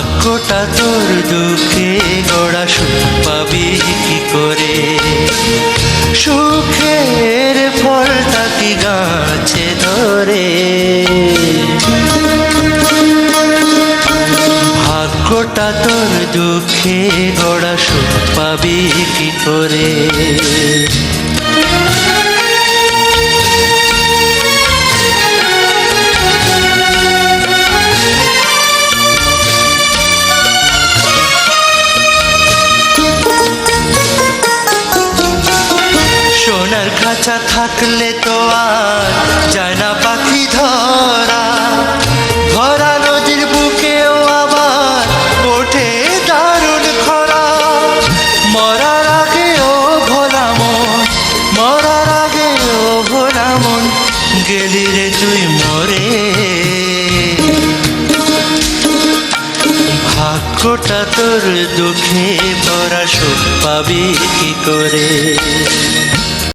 ভাগ্যটা তোর দুঃখে গড়া সুখ পাবি কি করে? সুখের ফলটা কি গাছে ধরে? ভাগ্যটা তোর দুঃখে গড়া সুখ পাবি কি করে? সোনার খাঁচা থাকলে তো আর যায় না পাখি ধরা। ভরা নদীর বুকেও আবার ওঠে দারুণ খরা। মরার আগে ও ভোলা মন, মরার আগে ও ভোলা মন, গেলি রে তুই মরে। ভাগ্যটা তোর দুঃখে ভরা সুখ পাবি কি করে?